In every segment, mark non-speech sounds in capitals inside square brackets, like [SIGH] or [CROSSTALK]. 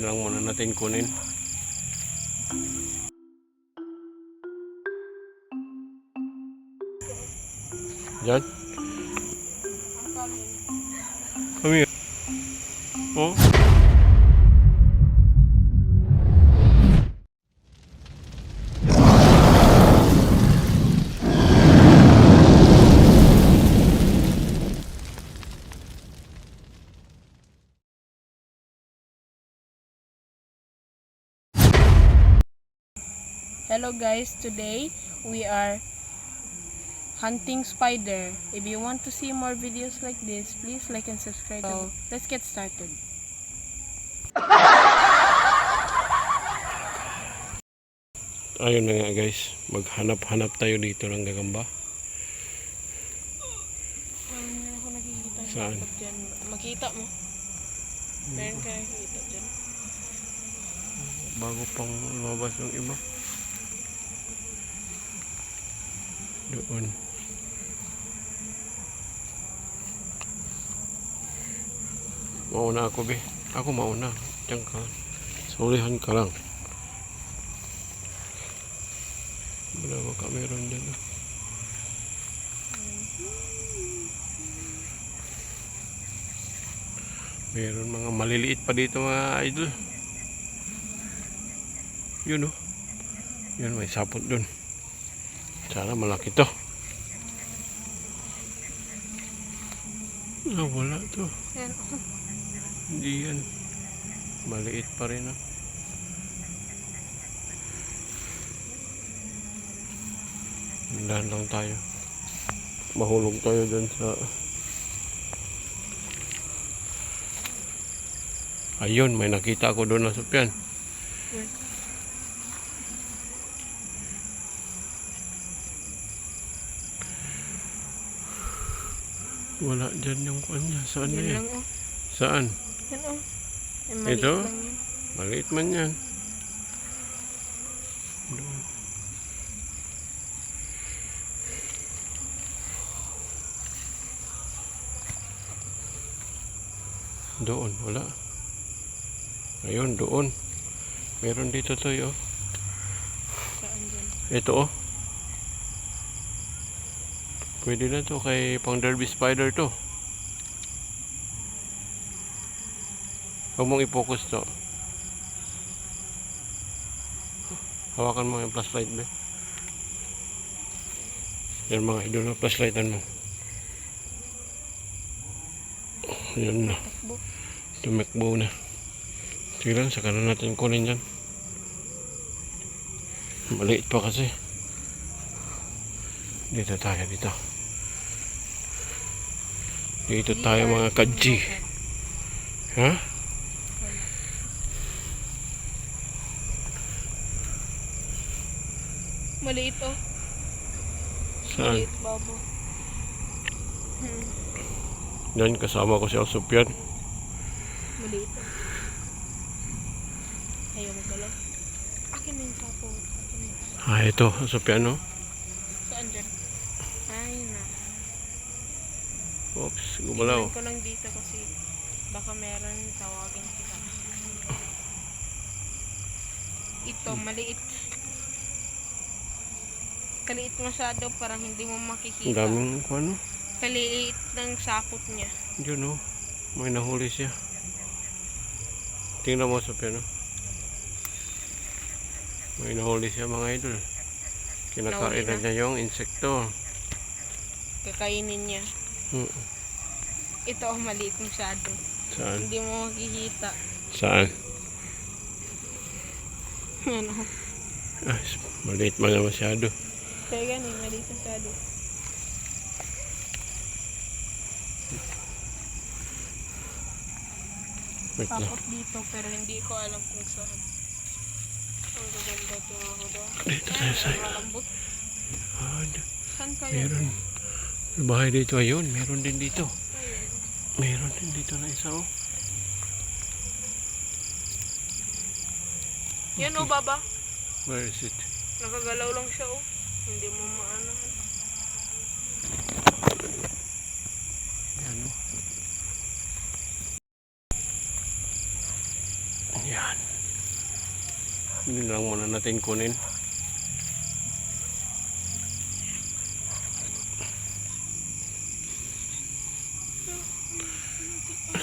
Yun lang muna natin kunin. Diyan? Hello guys, today we are hunting spider. If you want to see more videos like this, please like and subscribe. So, let's get started. Ayun na nga guys. Maghanap-hanap tayo dito ng gagamba. Saan? Makita mo? Meron ka nakikita dyan. Bago pang lumabas ng iba. Doon. Mauna ako be. Ako mauna. Diyan ka. Sulihan ka lang. Wala ba ka meron dyan? ah? Meron mga maliliit pa dito mga idol. Yun oh. Yun may sapot dun. Sana malaki to. Ah, wala to. Hindi yan. Maliit pa rin ah. Dahan lang tayo. Mahulog tayo dyan sa... Ayun, may nakita ako doon na supyan. Yan. Wala dyan yung kanya. Saan na Yan lang oh. Saan? Yan oh. Yan, maliit Ito? lang yan. Maliit man yan. Doon. Doon, wala. Ayun, doon. Meron dito to oh. Saan dyan? Ito oh. Pwede na to kay pang derby spider to. Huwag mong i-focus to. Hawakan mo yung flashlight be. Yan mga idol na flashlightan mo. Yan na. Tumekbo na. Sige lang, saka na natin kunin dyan. Maliit pa kasi. Dito tayo, dito. Dito tayo mga kadji. Ha? Maliit oh. Saan? Maliit babo. Hmm. Yan, kasama ko si Alsupyan. Maliit oh. Ayaw mo galaw. Akin na yung sapo. Ah, ito, Alsupyan, no? Saan dyan? Ay na. Oops, gumalaw. Iwan ko lang dito kasi baka meron tawagin kita. Ito, maliit. Kaliit masyado, parang hindi mo Ang makikita. daming, ano? Kaliit ng sapot niya. Yun, no? May nahuli siya. Tingnan mo, Alsupyan, no? May nahuli siya, mga idol. Kinakain na? niya yung insekto. Kakainin niya. Hmm. Ito, oh, maliit masyado. Saan? Hindi mo makikita. Saan? ano? Ah, maliit man na masyado. Kaya ganun, maliit masyado. Wait lang. Tapos dito, pero hindi ko alam kung saan. Ang gaganda tingnan ko doon. Dito tayo sa... Malambot. Saan kayo? meron. May bahay dito. Ayun, meron din dito. Meron din dito na isa, oh. Yan o, baba. Where is it? Nakagalaw lang siya oh. Hindi mo maano. Yan, oh. Yan. Hindi lang muna natin kunin.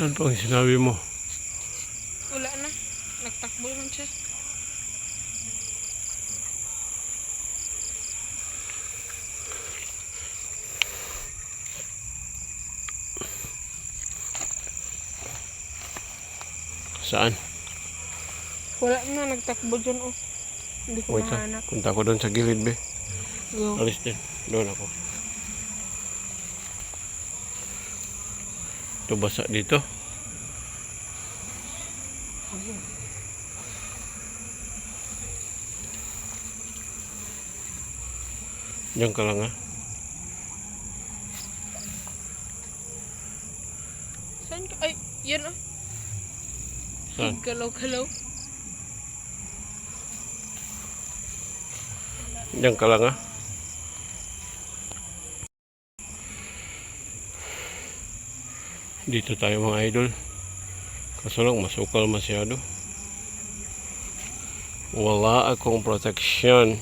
Saan pa ang sinabi mo? Wala na. Nagtakbo man siya. Saan? Wala na. Nagtakbo dyan oh. Hindi ko Wait lang. mahanap. Punta ko doon sa gilid, be. Go. Alis din. Doon ako. Ito basa dito. Diyan ka lang ha. Saan ka? Ay, yan oh. Saan? Galaw-galaw. Diyan ka lang ha. Dito tayo mga idol. Kaso lang masukal masyado. Wala akong protection.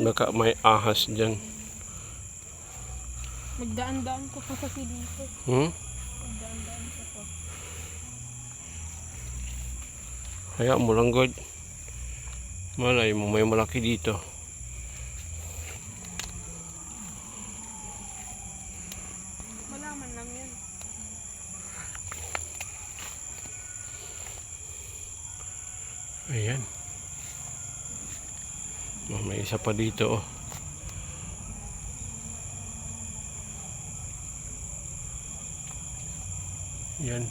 Baka may ahas dyan. Magdaan-daan ko pa kasi dito. Hmm? Magdaan-daan ko. Kaya mo lang God. Malay mo may malaki dito. Malaman lang yan. Ayan. Oh, may isa pa dito oh. Yan.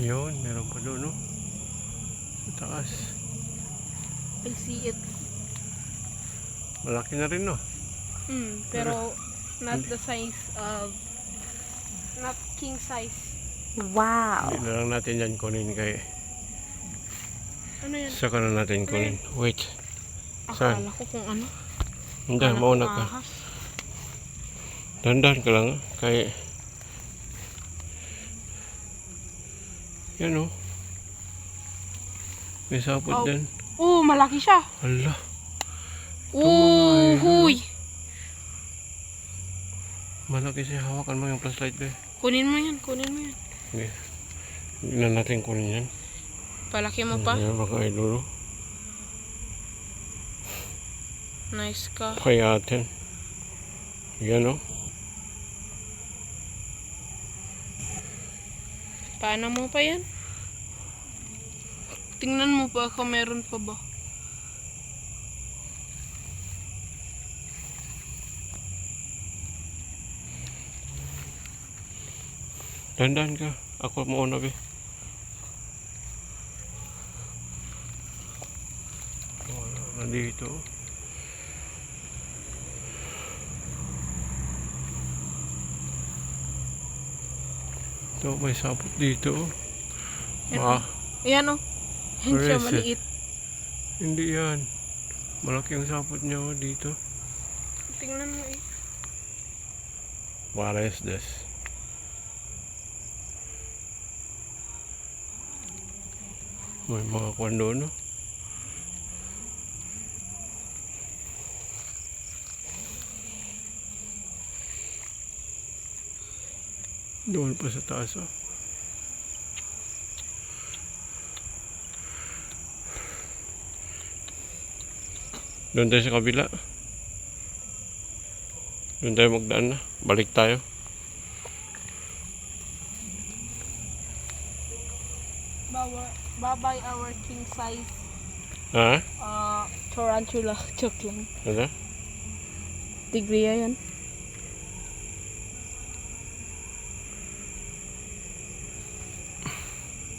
Ayun, meron pa doon, no? Sa taas. I see it. Malaki na rin, no? Hmm, pero not the size of not king size. Wow. Hindi na lang natin yan kunin kay Ano yan? saka na natin kunin. Wait. Saan? Akala ko kung ano. Hindi, mauna ka. Dandan ka lang, kay Yan, oh. May sapot Oh. din. Oh, malaki siya. Hala. Oh, mga huy. Malaki siya. Hawakan mo yung flashlight, be. Kunin mo yan, kunin mo yan. Hindi. Hindi na natin kunin yan. Palaki mo pa. Mga idol. oh. Nice ka. Kaya atin. Yan, oh. Paano mo pa yan? Tingnan mo pa kung meron pa ba. Dandan ka. Ako mauna, be. Wala na Ito, may sapot dito. Yan. Ah, oh. Yan Where siya, is it? maliit. hindi yan. Malaki ang sapot niya oh, dito. Tingnan mo eh. What is this? May mga kwando, no? Doon pa sa taas, oh. Doon tayo sa kabila. Doon tayo magdaan na. Balik tayo. Babay our king size Ha? uh, tarantula. [LAUGHS] Joke lang. Ano? Tigriya yan.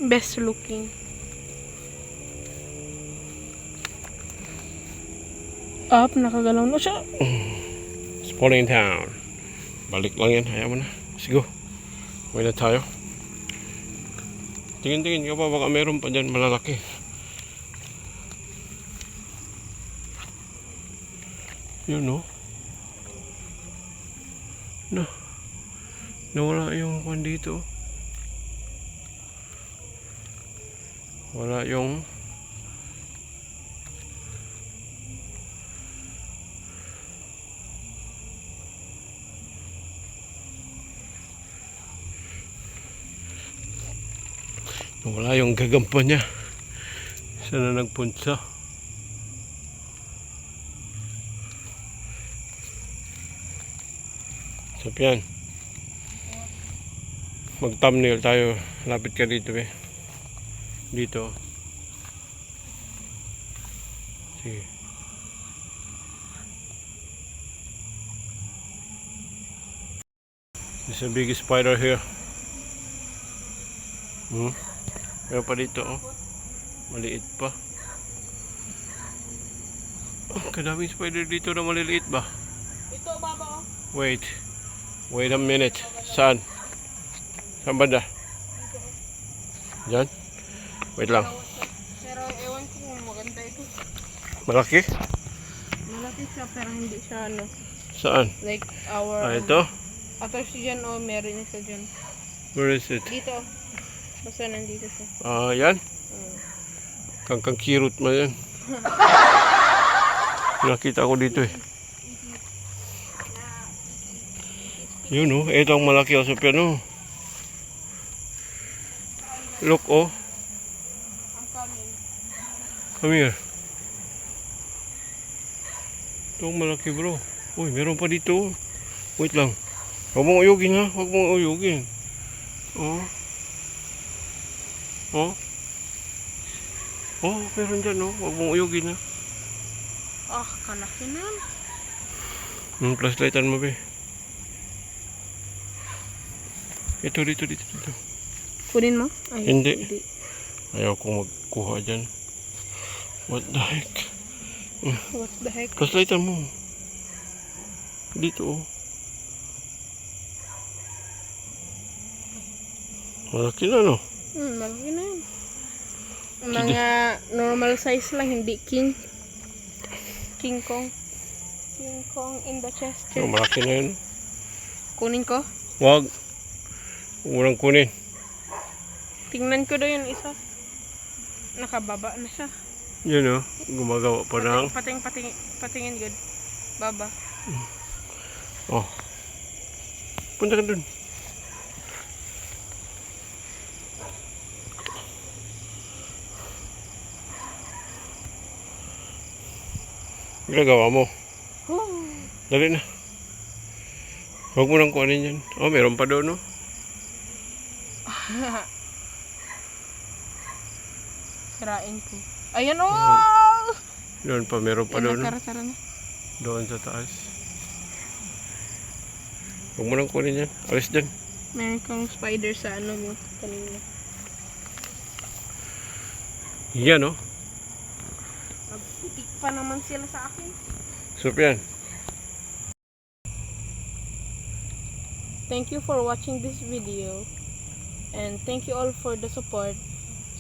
Best looking. Up, nakagalaw na siya. It's falling down. Balik lang yan. Hayaan mo na. Go. Uwi na tayo. Tingin-tingin ka pa, baka meron pa dyan malalaki. Yun no. Na. Nawala yung kwan dito. Wala yung Wala yung gagampa niya. Saan na nagpunta? So, yan. Mag-thumbnail tayo. Lapit ka dito, eh. Dito. Sige. There's a big spider here. Hmm? Meron pa dito, oh. Maliit pa. Oh, kadaming spider dito na maliliit ba? Ito, baba, oh. Wait. Wait a minute. Saan? Saan banda? Diyan? Wait lang. Pero ewan ko kung maganda ito. Malaki? Malaki siya pero hindi siya ano. Saan? Like our... Ah, ito? Ito siya dyan, oh. Meron isa dyan. Where is it? Dito, oh. Basta nandito siya. Ah, yan? Mm. Kangkang kirot mo yan. [LAUGHS] Nakita ko dito eh. Yun oh, ito ang malaki oh, Sophia no. Look oh. Come here. Ito ang malaki bro. Uy, meron pa dito. oh. Wait lang. Huwag mong uyugin ha, huwag mong uyugin. Oh. Oh. Oh, meron dyan oh. Huwag mong uyugin ha. Ah, kalaki na. Hmm, flashlightan mo be. Ito dito dito dito. Kunin mo? Ay, Hindi. Ayaw kong magkuha dyan. What the heck? What the heck? Flashlightan mo. Dito oh. Malaki na no? Hmm, malaki na yun. Mga normal size lang, hindi king. King Kong. King Kong in the chest. Oh, malaki na yun. Kunin ko. Wag. Walang kunin. Tingnan ko daw yung isa. Nakababa na siya. Yun oh. Gumagawa pa ng... Pating, pating, patingin good. Baba. Oh. Punta ka dun. Ginagawa mo. Oh. Dali na. Huwag mo nang kuhanin yan. Oh, meron pa doon, no? [LAUGHS] Sirain ko. Ayan oh! Doon pa, meron pa doon. nagkaratara na. Doon sa taas. Huwag mo nang kuhanin yan. Alis dyan. Meron kang spider sa ano mo kanina. Yan, no? Nagputik pa naman sila sa akin. Soup yan. Thank you for watching this video. And thank you all for the support.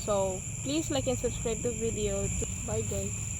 So, please like and subscribe the video. Bye guys.